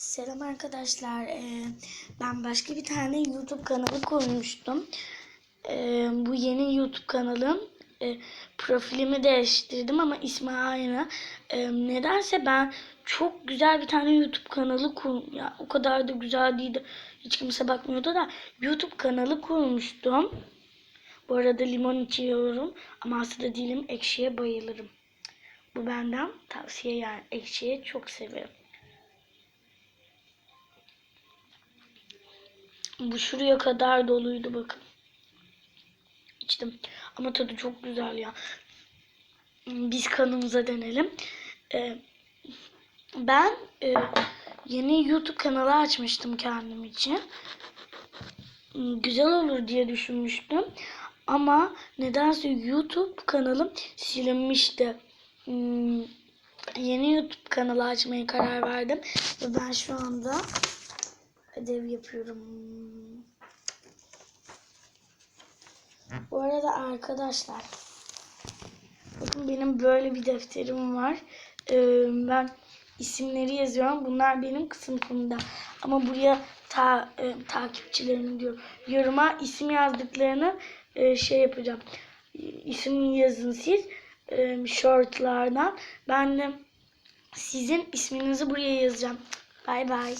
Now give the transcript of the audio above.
Selam arkadaşlar. Ee, ben başka bir tane YouTube kanalı kurmuştum. Ee, bu yeni YouTube kanalım. Ee, profilimi değiştirdim ama ismi aynı. Ee, nedense ben çok güzel bir tane YouTube kanalı kur ya o kadar da güzel değildi. Hiç kimse bakmıyordu da YouTube kanalı kurmuştum. Bu arada limon içiyorum ama hasta da değilim. Ekşiye bayılırım. Bu benden tavsiye yani. Ekşiye çok severim. Bu şuraya kadar doluydu bakın. İçtim. Ama tadı çok güzel ya. Biz kanımıza denelim. Ee, ben e, yeni YouTube kanalı açmıştım kendim için. Güzel olur diye düşünmüştüm. Ama nedense YouTube kanalım silinmişti. Hmm, yeni YouTube kanalı açmaya karar verdim. Ve ben şu anda ödev yapıyorum. Bu arada arkadaşlar bakın benim böyle bir defterim var. Ee, ben isimleri yazıyorum. Bunlar benim sınıfımda. Ama buraya ta, e, takipçilerim diyor. Yoruma isim yazdıklarını e, şey yapacağım. İsim yazın siz e, shortlardan. Ben de sizin isminizi buraya yazacağım. Bay bay.